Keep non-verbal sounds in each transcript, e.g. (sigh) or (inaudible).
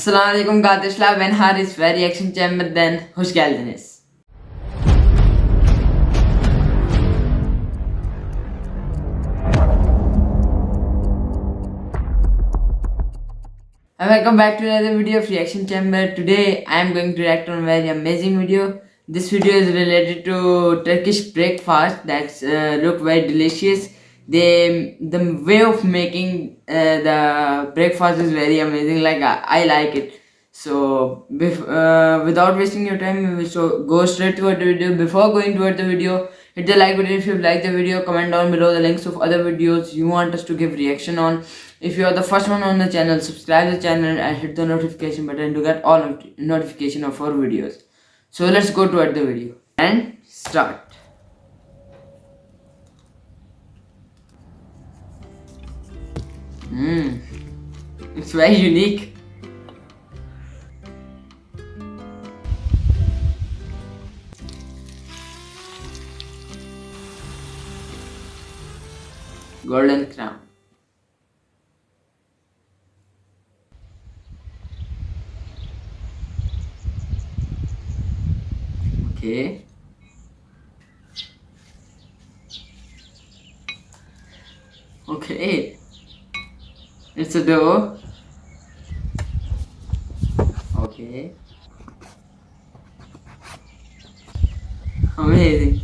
Assalamualaikum kardeşler ben Haris ve Reaction Chamber'den hoş geldiniz. Welcome back to another video of Reaction Chamber. Today I am going to react on a very amazing video. This video is related to Turkish breakfast that's uh, look very delicious. They the way of making uh, the breakfast is very amazing. Like I, I like it. So bef- uh, without wasting your time, we so go straight toward the video. Before going toward the video, hit the like button if you like the video. Comment down below the links of other videos you want us to give reaction on. If you are the first one on the channel, subscribe the channel and hit the notification button to get all not- notification of our videos. So let's go toward the video and start. Mmm, it's very unique. Golden crown. Okay. A. Okay. Amazing.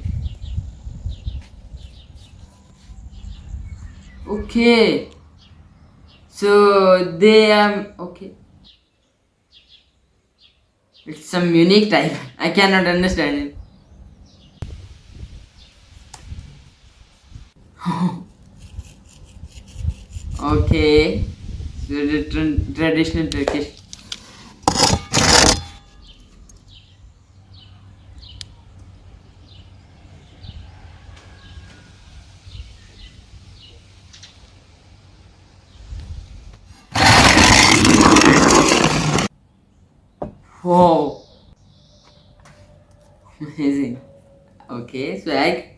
Okay. So they are okay. It's some unique type. I cannot understand it. (laughs) okay. Traditional Turkish. Whoa. (laughs) Amazing. Okay, swag.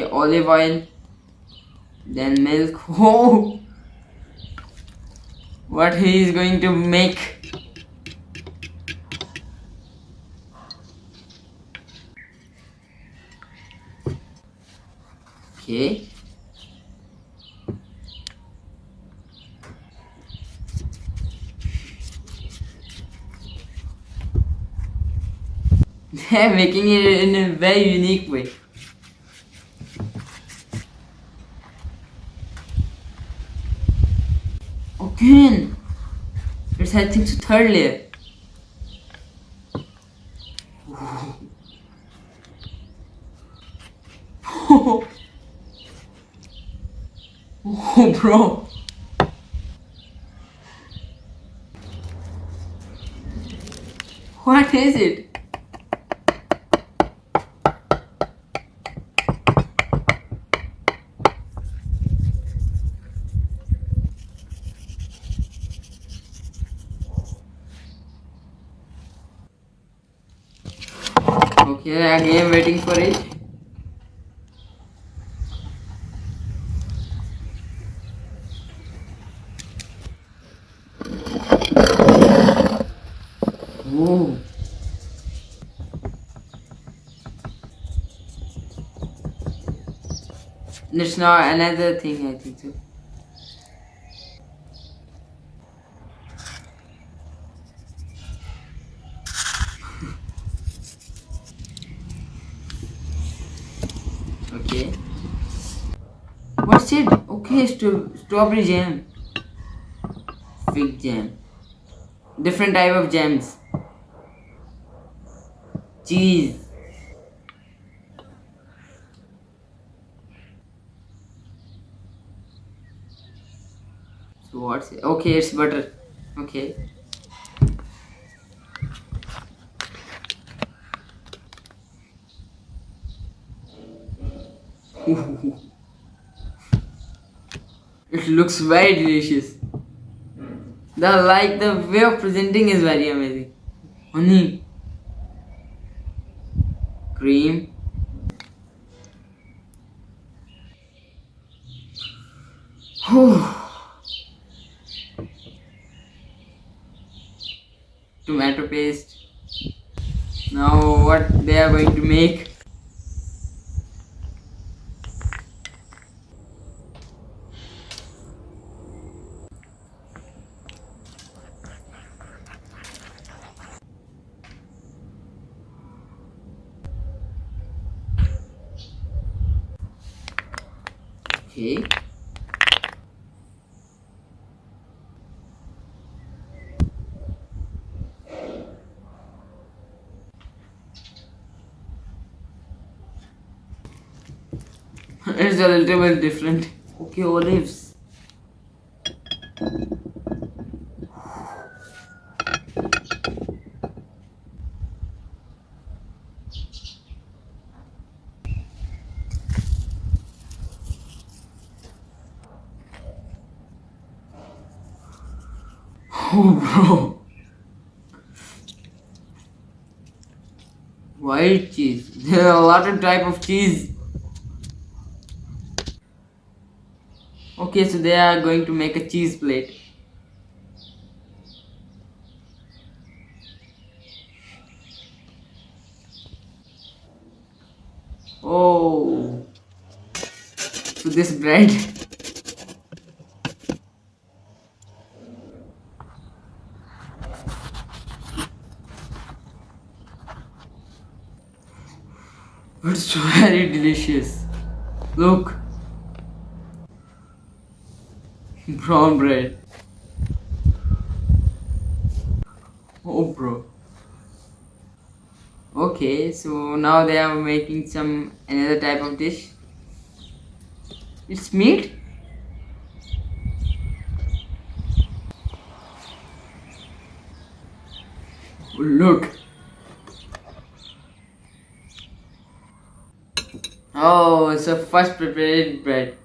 Okay, olive oil. Then milk. (laughs) Oh! What he is going to make? Okay. (laughs) Making it in a very unique way. I think so third. Oh, oh bro. What is it? Okay, again waiting for it. Oh. There's now another thing I think so. Okay. What's it? Okay, st- strawberry jam. Fig jam. Different type of jams. Cheese. So what's it? Okay, it's butter. Okay. looks very delicious. The like the way of presenting is very amazing. Honey, cream. Tomato paste. Now what they are going to make? Okay. (laughs) it's a little bit different. Okay, olives. Oh, bro. White cheese. There are a lot of type of cheese. Okay, so they are going to make a cheese plate. Oh, so this bread. It's very (laughs) delicious. Look. Brown bread. Oh, bro. Okay, so now they are making some another type of dish. It's meat. Oh, look. Oh, it's a first prepared bread.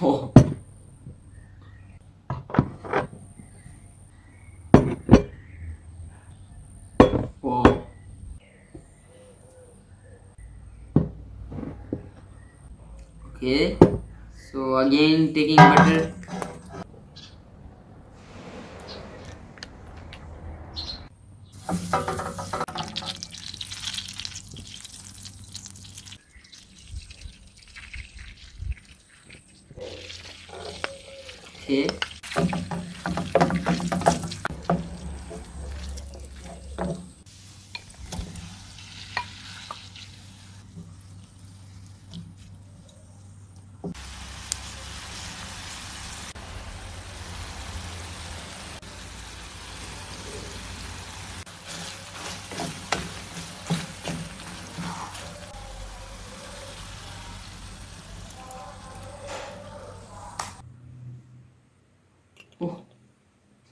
Oh. (laughs) Oh. Okay. So again taking butter. Okay.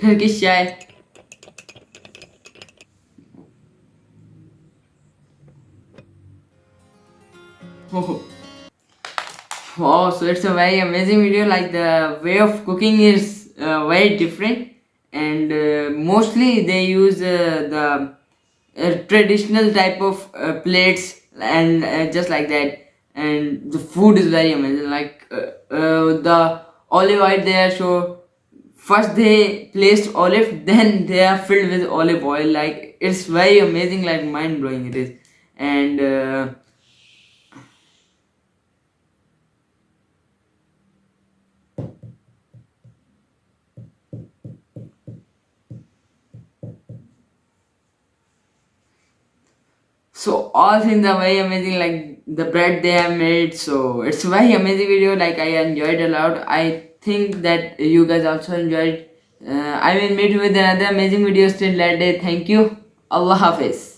Chai. Oh. (laughs) Wow, so it's a very amazing video. Like the way of cooking is uh, very different, and uh, mostly they use uh, the uh, traditional type of uh, plates and uh, just like that. And the food is very amazing. Like uh, uh, the olive oil there, so first they placed olive, (laughs) then they are filled with olive oil. Like it's very amazing, like mind blowing it is, and. Uh, So all things are very amazing, like the bread they have made. So it's very amazing video. Like I enjoyed a lot. I think that you guys also enjoyed. Uh, I will meet with another amazing video still that day. Thank you. Allah Hafiz.